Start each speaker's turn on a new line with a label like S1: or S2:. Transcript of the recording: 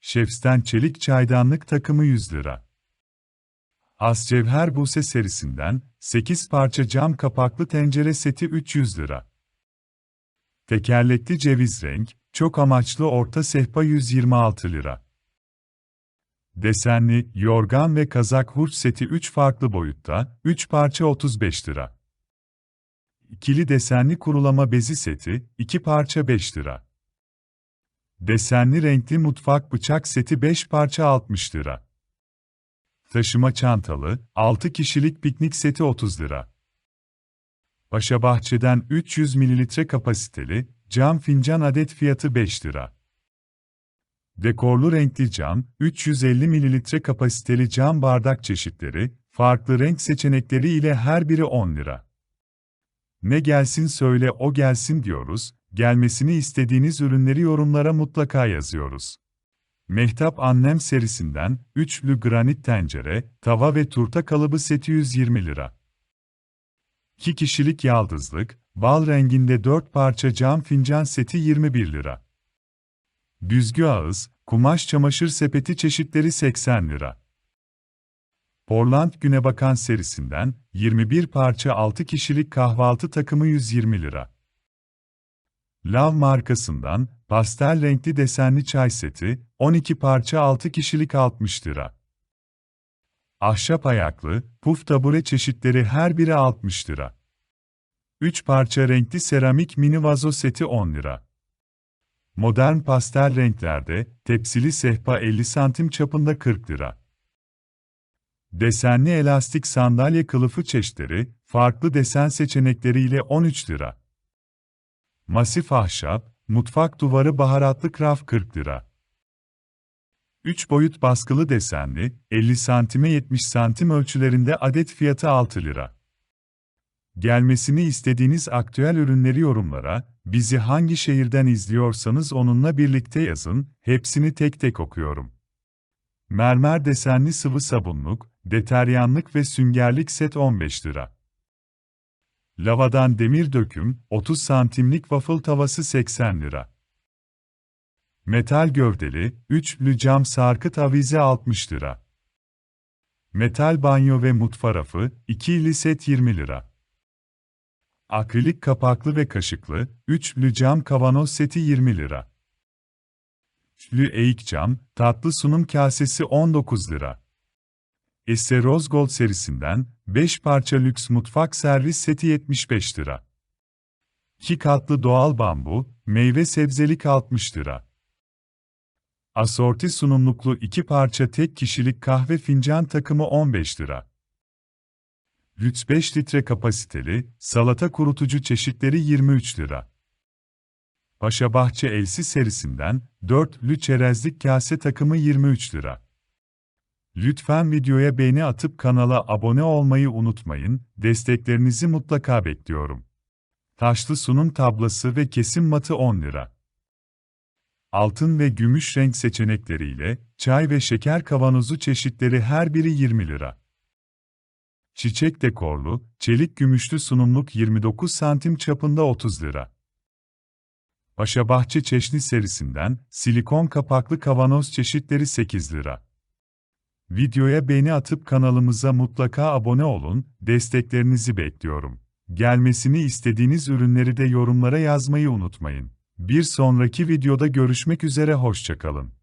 S1: Şefsten çelik çaydanlık takımı 100 lira. Ascevher Buse serisinden 8 parça cam kapaklı tencere seti 300 lira. Tekerlekli ceviz renk, çok amaçlı orta sehpa 126 lira. Desenli, yorgan ve kazak hurç seti 3 farklı boyutta, 3 parça 35 lira. İkili desenli kurulama bezi seti, 2 parça 5 lira. Desenli renkli mutfak bıçak seti 5 parça 60 lira. Taşıma çantalı, 6 kişilik piknik seti 30 lira. Paşa Bahçe'den 300 ml kapasiteli, cam fincan adet fiyatı 5 lira. Dekorlu renkli cam, 350 ml kapasiteli cam bardak çeşitleri, farklı renk seçenekleri ile her biri 10 lira. Ne gelsin söyle o gelsin diyoruz, gelmesini istediğiniz ürünleri yorumlara mutlaka yazıyoruz. Mehtap Annem serisinden, üçlü granit tencere, tava ve turta kalıbı seti 120 lira. 2 kişilik yaldızlık, bal renginde 4 parça cam fincan seti 21 lira. Büzgü ağız, kumaş çamaşır sepeti çeşitleri 80 lira. Portland Günebakan serisinden 21 parça 6 kişilik kahvaltı takımı 120 lira. Lav markasından pastel renkli desenli çay seti 12 parça 6 kişilik 60 lira. Ahşap ayaklı puf tabure çeşitleri her biri 60 lira. 3 parça renkli seramik mini vazo seti 10 lira. Modern pastel renklerde tepsili sehpa 50 santim çapında 40 lira. Desenli elastik sandalye kılıfı çeşitleri, farklı desen seçenekleriyle 13 lira. Masif ahşap, mutfak duvarı baharatlı kraf 40 lira. 3 boyut baskılı desenli, 50 santime 70 santim ölçülerinde adet fiyatı 6 lira. Gelmesini istediğiniz aktüel ürünleri yorumlara, bizi hangi şehirden izliyorsanız onunla birlikte yazın, hepsini tek tek okuyorum. Mermer desenli sıvı sabunluk, deteryanlık ve süngerlik set 15 lira. Lavadan demir döküm, 30 santimlik waffle tavası 80 lira. Metal gövdeli, üçlü cam sarkıt avize 60 lira. Metal banyo ve mutfa rafı, ikili set 20 lira. Akrilik kapaklı ve kaşıklı, üçlü cam kavanoz seti 20 lira. Üçlü eğik cam, tatlı sunum kasesi 19 lira. Esse Rose Gold serisinden 5 parça lüks mutfak servis seti 75 lira. 2 katlı doğal bambu, meyve sebzelik 60 lira. Asorti sunumluklu 2 parça tek kişilik kahve fincan takımı 15 lira. Lüks 5 litre kapasiteli, salata kurutucu çeşitleri 23 lira. Paşa Bahçe Elsi serisinden 4'lü çerezlik kase takımı 23 lira. Lütfen videoya beğeni atıp kanala abone olmayı unutmayın, desteklerinizi mutlaka bekliyorum. Taşlı sunum tablası ve kesim matı 10 lira. Altın ve gümüş renk seçenekleriyle, çay ve şeker kavanozu çeşitleri her biri 20 lira. Çiçek dekorlu, çelik gümüşlü sunumluk 29 santim çapında 30 lira. Paşabahçe Çeşni serisinden, silikon kapaklı kavanoz çeşitleri 8 lira. Videoya beğeni atıp kanalımıza mutlaka abone olun, desteklerinizi bekliyorum. Gelmesini istediğiniz ürünleri de yorumlara yazmayı unutmayın. Bir sonraki videoda görüşmek üzere hoşçakalın.